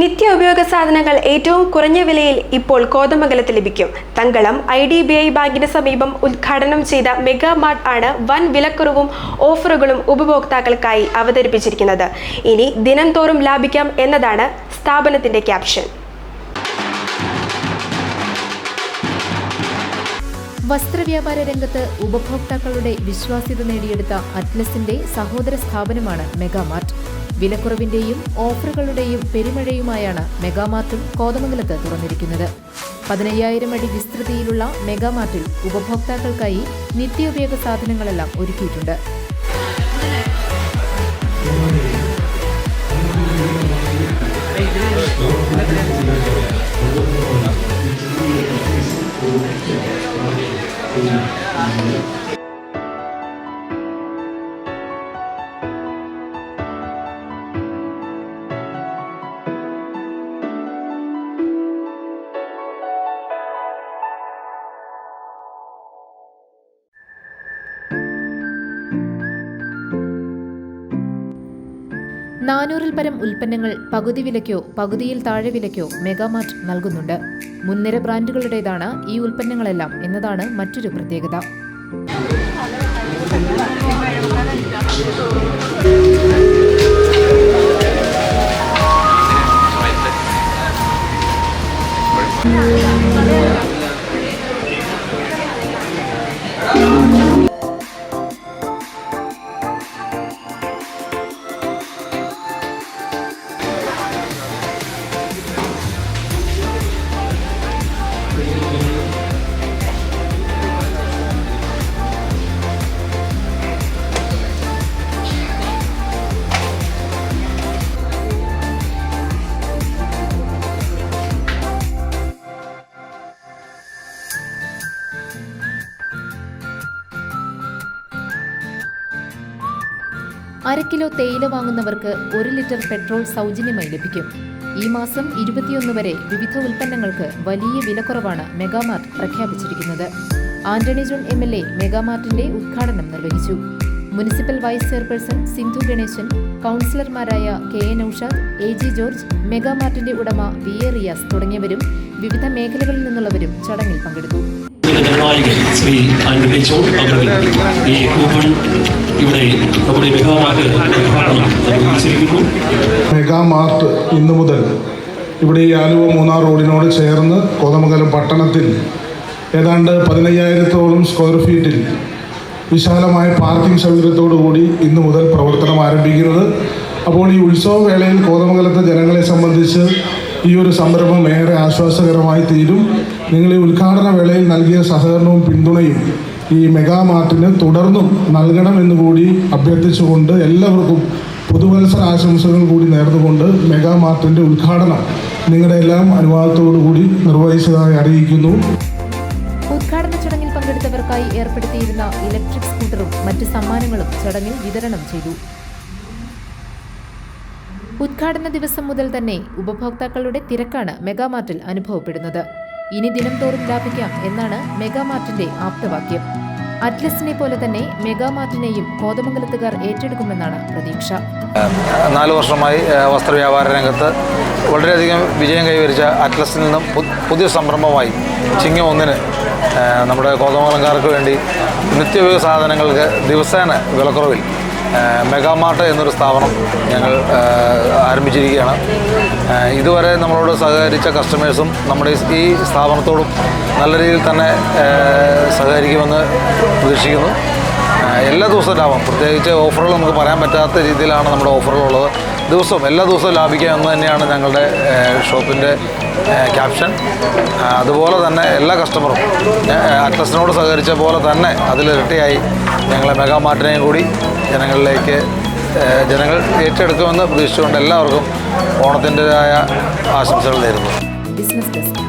നിത്യോപയോഗ സാധനങ്ങൾ ഏറ്റവും കുറഞ്ഞ വിലയിൽ ഇപ്പോൾ കോതമംഗലത്ത് ലഭിക്കും. Thankalam I D B I ബാങ്കിന് സമീപം ഉദ്ഘാടനം ചെയ്ത മെഗാ മാർട്ട് ആണ് വൻ വിലക്കുറവും ഓഫറുകളും ഉപഭോക്താക്കൾക്കായി അവതരിപ്പിച്ചിരിക്കുന്നത്. ഇനി ദിനം തോറും ലാഭിക്കാം എന്നതാണ് സ്ഥാപനത്തിന്റെ ക്യാപ്ഷൻ. വസ്ത്രവ്യാപാര രംഗത്ത് ഉപഭോക്താക്കളുടെ വിശ്വാസ്യത നേടിയെടുത്ത അറ്റ്ലസിന്റെ സഹോദര സ്ഥാപനമാണ് മെഗാമാർട്ട് വിലക്കുറവിന്റെയും ഓഫറുകളുടെയും പെരുമഴയുമായാണ് മെഗാമാർട്ടും കോതമംഗലത്ത് തുറന്നിരിക്കുന്നത്. പതിനയ്യായിരം അടി വിസ്തൃതിയിലുള്ള മെഗാമാർട്ടിൽ ഉപഭോക്താക്കൾക്കായി നിത്യോപയോഗ സാധനങ്ങളെല്ലാം ഒരുക്കിയിട്ടുണ്ട്. നാനൂറിൽ പരം ഉൽപ്പന്നങ്ങൾ പകുതി വിലയ്ക്കോ പകുതിയിൽ താഴെ വിലയ്ക്കോ മെഗാമാർട്ട് നൽകുന്നുണ്ട്. മുൻനിര ബ്രാൻഡുകളുടേതാണ് ഈ ഉൽപ്പന്നങ്ങളെല്ലാം എന്നതാണ് മറ്റൊരു പ്രത്യേകത. അര കിലോ തേയില വാങ്ങുന്നവർക്ക് ഒരു ലിറ്റർ പെട്രോൾ സൗജന്യമായി ലഭിക്കും. ഈ മാസം ഇരുപത്തിയൊന്ന് വരെ വിവിധ ഉൽപ്പന്നങ്ങൾക്ക് വലിയ വിലക്കുറവാണ് മെഗാമാർട്ട് പ്രഖ്യാപിച്ചിരിക്കുന്നത്. Antony John M L A മെഗാമാർട്ടിന്റെ ഉദ്ഘാടനം നിർവഹിച്ചു. Municipal vice chairperson Sindhu Ganeshan കൗൺസിലർമാരായ K A Noushad A G George മെഗാമാർട്ടിന്റെ ഉടമ വി എ റിയാസ് തുടങ്ങിയവരും വിവിധ മേഖലകളിൽ നിന്നുള്ളവരും ചടങ്ങിൽ പങ്കെടുത്തു. നായകൻ ശ്രീ ആൻഡ്രി അവർ ഈ കൂപ്പൺ ഇവിടെ നമ്മുടെ മെഗാമാർട്ട് മെഗാമാർട്ട് ഇന്നു മുതൽ ഇവിടെ ഈ ആലുവ മൂന്നാർ റോഡിനോട് ചേർന്ന് കോതമംഗലം പട്ടണത്തിൽ ഏതാണ്ട് പതിനയ്യായിരത്തോളം സ്ക്വയർ ഫീറ്റിൽ വിശാലമായ പാർക്കിംഗ് സൗകര്യത്തോടുകൂടി ഇന്നു മുതൽ പ്രവർത്തനം ആരംഭിക്കുന്നത്. അപ്പോൾ ഈ ഉത്സവ വേളയിൽ കോതമംഗലത്തെ ജനങ്ങളെ സംബന്ധിച്ച് ഈ ഒരു സംരംഭം ഏറെ ആശ്വാസകരമായി തീരും. നിങ്ങൾ ഈ ഉദ്ഘാടന വേളയിൽ നൽകിയ സഹകരണവും പിന്തുണയും ഈ മെഗാ മാർട്ടിന് തുടർന്നും നൽകണമെന്ന് കൂടി അഭ്യർത്ഥിച്ചുകൊണ്ട് എല്ലാവർക്കും പുതുവത്സര ആശംസകൾ കൂടി നേർന്നുകൊണ്ട് മെഗാ മാർട്ടിന്റെ ഉദ്ഘാടനം നിങ്ങളുടെ എല്ലാം അനുവാദത്തോടു കൂടി നിർവഹിച്ചതായി അറിയിക്കുന്നു. ഉദ്ഘാടന ചടങ്ങിൽ പങ്കെടുത്തവർക്കായി ഏർപ്പെടുത്തിയിരുന്ന ഇലക്ട്രിക് സ്കൂട്ടറും മറ്റ് സമ്മാനങ്ങളും ചടങ്ങിൽ വിതരണം ചെയ്തു. ഉദ്ഘാടന ദിവസം മുതൽ തന്നെ ഉപഭോക്താക്കളുടെ തിരക്കാണ് മെഗാമാർട്ടിൽ അനുഭവപ്പെടുന്നത്. ഇനി ദിനം തോറും ലാഭിക്കാം എന്നാണ് മെഗാമാർട്ടിന്റെ ആപ്തവാക്യം. അറ്റ്ലസിനെ പോലെ തന്നെ മെഗാമാർട്ടിനെയും കോതമംഗലത്തുകാർ ഏറ്റെടുക്കുമെന്നാണ് പ്രതീക്ഷ. നാല് വർഷമായി വസ്ത്രവ്യാപാര രംഗത്ത് വളരെയധികം വിജയം കൈവരിച്ച അറ്റ്ലസിൽ നിന്നും പുതിയ സംരംഭമായി ചിങ്ങം ഒന്നിന് നമ്മുടെ കോതമംഗലംകാർക്ക് വേണ്ടി നിത്യോപയോഗ സാധനങ്ങൾക്ക് ദിവസേന വിലക്കുറവിൽ മെഗാമാർട്ട് എന്നൊരു സ്ഥാപനം ഞങ്ങൾ ആരംഭിച്ചിരിക്കുകയാണ്. ഇതുവരെ നമ്മളോട് സഹകരിച്ച കസ്റ്റമേഴ്സും നമ്മുടെ ഈ- സ്ഥാപനത്തോടും നല്ല രീതിയിൽ തന്നെ സഹകരിക്കുമെന്ന് പ്രതീക്ഷിക്കുന്നു. എല്ലാ ദിവസവും ലാഭം. പ്രത്യേകിച്ച് ഓഫറുകൾ നമുക്ക് പറയാൻ പറ്റാത്ത രീതിയിലാണ് നമ്മുടെ ഓഫറുകളുള്ളത്. ദിവസവും എല്ലാ ദിവസവും ലാഭിക്കുക എന്ന് തന്നെയാണ് ഞങ്ങളുടെ ഷോപ്പിന്റെ ക്യാപ്ഷൻ. അതുപോലെ തന്നെ എല്ലാ കസ്റ്റമറും അറ്റ്ലസിനോട് സഹകരിച്ച പോലെ തന്നെ അതിലിരട്ടിയായി ഞങ്ങളെ മെഗാ മാർട്ടിനെയും കൂടി ജനങ്ങളിലേക്ക് ജനങ്ങൾ ഏറ്റെടുക്കുമെന്ന് പ്രതീക്ഷിച്ചുകൊണ്ട് എല്ലാവർക്കും ഓണത്തിന്റെതായ ആശംസകൾ നേരുന്നു. Business desk